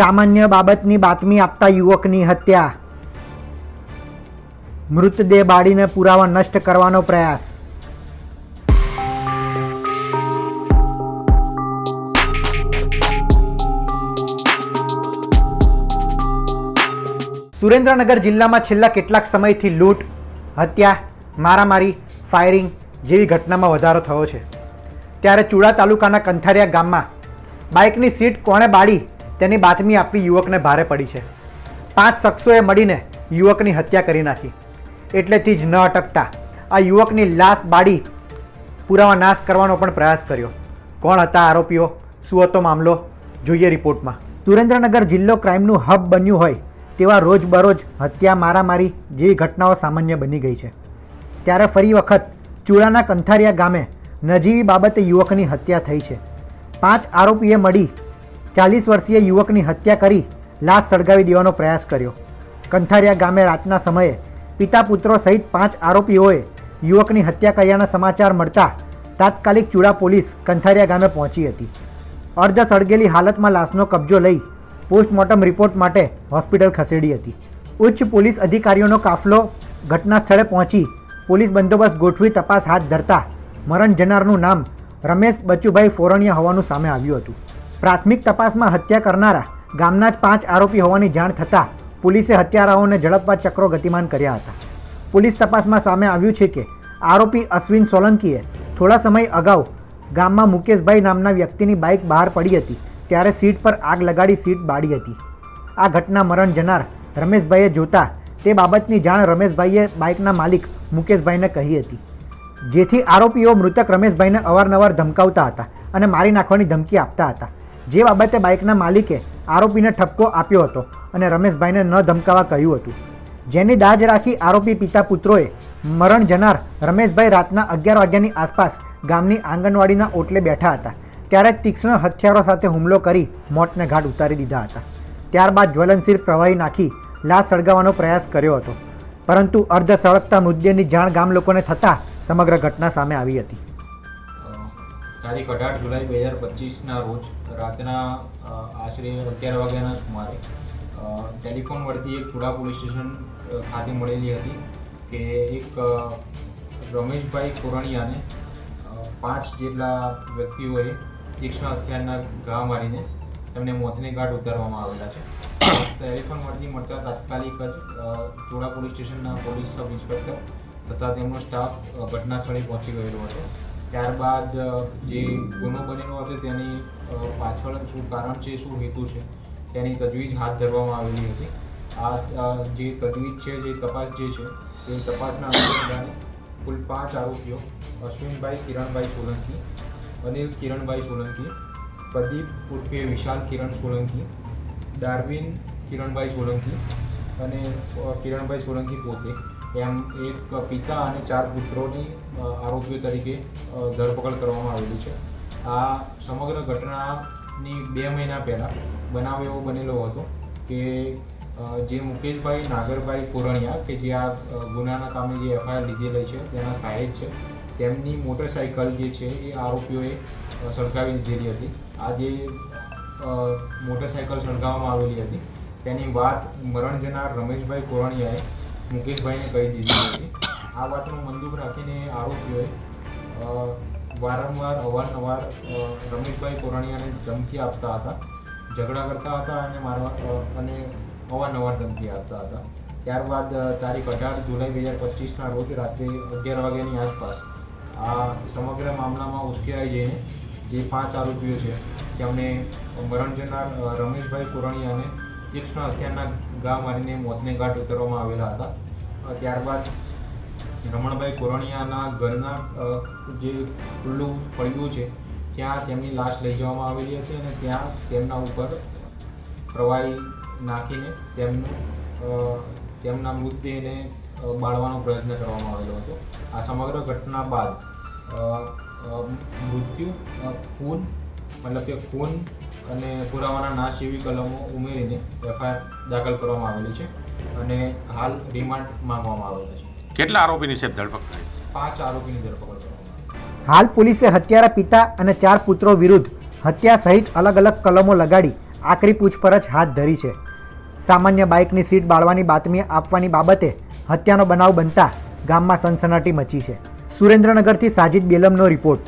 સામાન્ય બાબતની બાતમી આપતા યુવકની હત્યા. મૃતદેહ બાળીને પુરાવા નષ્ટ કરવાનો પ્રયાસ. સુરેન્દ્રનગર જિલ્લામાં છેલ્લા કેટલાક સમયથી લૂંટ, હત્યા, મારામારી, ફાયરિંગ જેવી ઘટનામાં વધારો થયો છે. ત્યારે ચૂડા તાલુકાના કંથારિયા ગામમાં બાઇકની સીટ કોણે બાળી તેની બાતમી આપવી યુવકને ભારે પડી છે. પાંચ શખ્સોએ મળીને યુવકની હત્યા કરી નાખી. એટલેથી જ ન અટકતા આ યુવકની લાશ બાળી પુરાવા નાશ કરવાનો પણ પ્રયાસ કર્યો. કોણ હતા આરોપીઓ? શું હતો મામલો? જોઈએ રિપોર્ટમાં. સુરેન્દ્રનગર જિલ્લો ક્રાઇમનું હબ બન્યું હોય તેવા રોજબરોજ હત્યા મારામારી જેવી ઘટનાઓ સામાન્ય બની ગઈ છે. ત્યારે ફરી વખત ચૂડાના કંથારિયા ગામે નજીવી બાબતે યુવકની હત્યા થઈ છે. પાંચ આરોપીએ મળી ચાલીસ વર્ષીય યુવકની હત્યા કરી લાશ સળગાવી દેવાનો પ્રયાસ કર્યો. કંથારિયા ગામે રાતના સમયે પિતા પુત્રો સહિત પાંચ આરોપીઓએ યુવકની હત્યા કર્યાના સમાચાર મળતા તાત્કાલિક ચૂડા પોલીસ કંથારિયા ગામે પહોંચી હતી. અર્ધ સળગેલી હાલતમાં લાશનો કબજો લઈ પોસ્ટમોર્ટમ રિપોર્ટ માટે હોસ્પિટલ ખસેડી હતી. ઉચ્ચ પોલીસ અધિકારીઓનો કાફલો ઘટના સ્થળે પહોંચી પોલીસ બંદોબસ્ત ગોઠવી તપાસ હાથ ધરતા મરણ જનારનું નામ રમેશ બચુભાઈ ફોરણિયા હોવાનું સામે આવ્યું હતું. પ્રાથમિક તપાસમાં હત્યા કરનારા ગામના જ પાંચ આરોપી હોવાની જાણ થતાં પોલીસે હત્યારાઓને ઝડપવા ચક્રો ગતિમાન કર્યા હતા. પોલીસ તપાસમાં સામે આવ્યું છે કે આરોપી અશ્વિન સોલંકીએ થોડા સમય અગાઉ ગામમાં મુકેશભાઈ નામના વ્યક્તિની બાઇક બહાર પડી હતી, ત્યારે સીટ પર આગ લગાડી સીટ બાળી હતી. આ ઘટના મરણ જનાર રમેશભાઈએ જોતા તે બાબતની જાણ રમેશભાઈએ બાઇકના માલિક મુકેશભાઈને કહી હતી. જેથી આરોપીઓ મૃતક રમેશભાઈને અવારનવાર ધમકાવતા હતા અને મારી નાખવાની ધમકી આપતા હતા. જે બાબતે બાઇકના માલિકે આરોપીને ઠપકો આપ્યો હતો અને રમેશભાઈને ન ધમકાવા કહ્યું હતું. જેની દાજ રાખી આરોપી પિતા પુત્રોએ મરણ જનાર રમેશભાઈ રાતના અગિયાર વાગ્યાની આસપાસ ગામની આંગણવાડીના ઓટલે બેઠા હતા. ત્યારે તીક્ષ્ણ હથિયારો સાથે હુમલો કરી મોતને ઘાટ ઉતારી દીધા હતા. ત્યારબાદ જ્વલનશીલ પ્રવાહી નાખી લાશ સળગાવવાનો પ્રયાસ કર્યો હતો. પરંતુ અર્ધ સળગતા મૃતદેહની જાણ ગામ લોકોને થતાં સમગ્ર ઘટના સામે આવી હતી. તારીખ અઢાર જુલાઈ બે હજાર પચીસના રોજ રાતના આશરે અગિયાર વાગ્યાના સુમારે ટેલિફોન વળતી એક ચુડા પોલીસ સ્ટેશન ખાતે મળેલી હતી કે એક રમેશભાઈ કોરણિયાને પાંચ જેટલા વ્યક્તિઓએ તીક્ષ્ણ હથિયારના ઘા મારીને તેમને મોતને ઘાટ ઉતારવામાં આવેલા છે. ટેલિફોન વર્તી મળતા તાત્કાલિક જ ચોડા પોલીસ સ્ટેશનના પોલીસ સબ ઇન્સ્પેક્ટર તથા તેમનો સ્ટાફ ઘટના સ્થળે પહોંચી ગયેલો હતો. ત્યારબાદ જે ગુનો બનેલો હતો તેની પાછળ શું કારણ છે, શું હેતુ છે, તેની તજવીજ હાથ ધરવામાં આવેલી હતી. આ જે તજવીજ છે, જે તપાસ જે છે, તે તપાસના અનુસંધાને કુલ પાંચ આરોપીઓ, અશ્વિનભાઈ, કિરણભાઈ સોલંકી, અનિલ કિરણભાઈ સોલંકી, પ્રદીપ ઉર્ફે વિશાલ કિરણ સોલંકી, ડાર્વિન કિરણભાઈ સોલંકી અને કિરણભાઈ સોલંકી પોતે. એમ એક પિતા અને ચાર પુત્રોની આરોપીઓ તરીકે ધરપકડ કરવામાં આવેલી છે. આ સમગ્ર ઘટનાની બે મહિના પહેલાં બનાવ એવો બનેલો હતો કે જે મુકેશભાઈ નાગરભાઈ કોરણિયા કે જે આ ગુનાના કામે જે એફઆઈઆર લીધેલી છે, તેના સહાયક છે, તેમની મોટરસાઇકલ જે છે એ આરોપીઓએ સળગાવી દીધેલી હતી. આ જે મોટરસાઇકલ સળગાવવામાં આવેલી હતી, તેની વાત મરણ જનાર રમેશભાઈ કોરણિયાએ મુકેશભાઈને કહી દીધી હતી. આ વાતનો મંદુક રાખીને આરોપીઓએ વારંવાર, અવારનવાર રમેશભાઈ કોરાણીયાને ધમકી આપતા હતા, ઝઘડા કરતા હતા અને મારવા અને અવારનવાર ધમકી આપતા હતા. ત્યારબાદ તારીખ અઢાર જુલાઈ બે હજાર પચીસના રોજ રાત્રે અગિયાર વાગ્યાની આસપાસ આ સમગ્ર મામલામાં ઉશ્કેરાઈ જઈને જે પાંચ આરોપીઓ છે તેમણે મરણ જનાર રમેશભાઈ કોરણિયાને તીક્ષ્ણ હથિયારના ગા મારીને મોતને ઘાટ ઉતારવામાં આવેલા હતા. ત્યારબાદ રમણભાઈ કોરણિયાના ઘરના જે ખુલ્લું પડ્યું છે, ત્યાં તેમની લાશ લઈ જવામાં આવેલી હતી અને ત્યાં તેમના ઉપર પ્રવાહી નાખીને તેમનું તેમના મૃતદેહને બાળવાનો પ્રયત્ન કરવામાં આવેલો હતો. આ સમગ્ર ઘટના બાદ મૃત્યુ ખૂન, મતલબ કે ખૂન અને પુરાવાના નાશ જેવી કલમો ઉમેરીને એફઆઈઆર દાખલ કરવામાં આવેલી છે અને હાલ રિમાન્ડ માંગવામાં આવેલા છે. કેટલા આરોપીની છે ધરપકડ? પાંચ આરોપીની ધરપકડ કરવામાં હાલ પોલીસે હત્યારા પિતા અને ચાર પુત્રો વિરુદ્ધ હત્યા સહિત અલગ અલગ કલમો લગાડી આકરી પૂછપરછ હાથ ધરી છે. સામાન્ય બાઇકની સીટ બાળવાની બાતમી આપવાની બાબતે હત્યાનો બનાવ બનતા ગામમાં સનસનાટી મચી છે. સુરેન્દ્રનગરથી સાજિદ બેલમનો રિપોર્ટ.